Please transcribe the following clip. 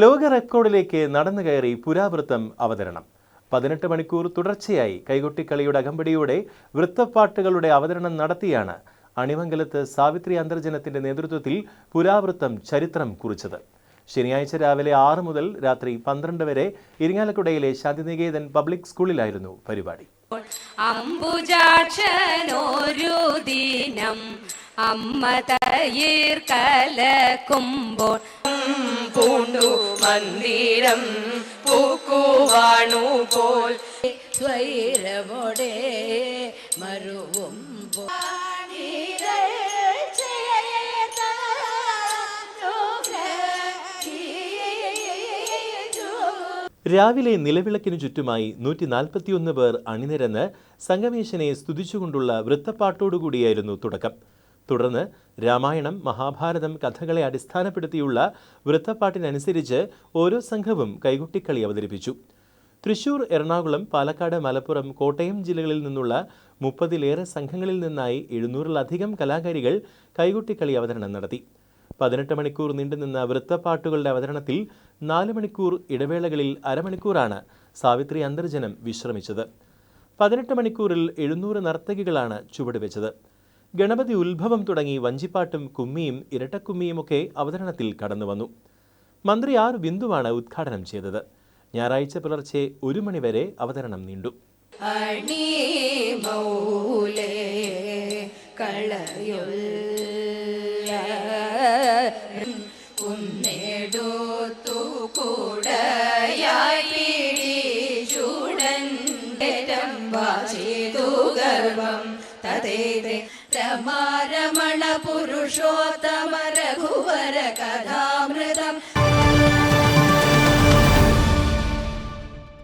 ലോക റെക്കോർഡിലേക്ക് നടന്നു കയറി പുരാവൃത്തം അവതരണം. പതിനെട്ട് മണിക്കൂർ തുടർച്ചയായി കൈകൊട്ടിക്കളിയുടെ അകമ്പടിയോടെ വൃത്തപ്പാട്ടുകളുടെ അവതരണം നടത്തിയാണ് അണിമംഗലത്ത് സാവിത്രി അന്തർജനത്തിന്റെ നേതൃത്വത്തിൽ പുരാവൃത്തം ചരിത്രം കുറിച്ചത്. ശനിയാഴ്ച രാവിലെ ആറ് മുതൽ രാത്രി പന്ത്രണ്ട് വരെ ഇരിങ്ങാലക്കുടയിലെ ശാന്തിനികേതൻ പബ്ലിക് സ്കൂളിലായിരുന്നു പരിപാടി. ദിനം അമ്മ തയ്യീർ കലക്കുമ്പോൾ പൂണ്ടു മന്ദിരം പൂക്കുവാണു പോൽ. സ്വൈരവോടെ മരുവും രാവിലെ നിലവിളക്കിനു ചുറ്റുമായി നൂറ്റി നാൽപ്പത്തിയൊന്ന് പേർ അണിനിരന്ന് സംഗമേശനെ സ്തുതിച്ചുകൊണ്ടുള്ള വൃത്തപ്പാട്ടോടുകൂടിയായിരുന്നു തുടക്കം. തുടർന്ന് രാമായണം മഹാഭാരതം കഥകളെ അടിസ്ഥാനപ്പെടുത്തിയുള്ള വൃത്തപ്പാട്ടിനനുസരിച്ച് ഓരോ സംഘവും കൈകൊട്ടിക്കളി അവതരിപ്പിച്ചു. തൃശൂർ എറണാകുളം പാലക്കാട് മലപ്പുറം കോട്ടയം ജില്ലകളിൽ നിന്നുള്ള മുപ്പതിലേറെ സംഘങ്ങളിൽ നിന്നായി എഴുന്നൂറിലധികം കലാകാരികൾ കൈകൊട്ടിക്കളി അവതരണം നടത്തി. പതിനെട്ട് മണിക്കൂർ നീണ്ടുനിന്ന വൃത്തപ്പാട്ടുകളുടെ അവതരണത്തിൽ നാല് മണിക്കൂർ ഇടവേളകളിൽ അരമണിക്കൂറാണ് സാവിത്രി അന്തർജനം വിശ്രമിച്ചത്. പതിനെട്ട് മണിക്കൂറിൽ എഴുന്നൂറ് നർത്തകികളാണ് ചുവടുവെച്ചത്. ഗണപതി ഉത്ഭവം തുടങ്ങി വഞ്ചിപ്പാട്ടും കുമ്മിയും ഇരട്ടക്കുമ്മിയുമൊക്കെ അവതരണത്തിൽ കടന്നുവന്നു മന്ത്രി ആർ ബിന്ദുവാണ് ഉദ്ഘാടനം ചെയ്തത് ഞായറാഴ്ച പുലർച്ചെ ഒരു മണിവരെ അവതരണം നീണ്ടു അണി ഉന്നേടോ കളയുള്ള സർവം തതേതേ. രമാരമണ പുരുഷോത്തമ രഘുവര കഥാമൃതം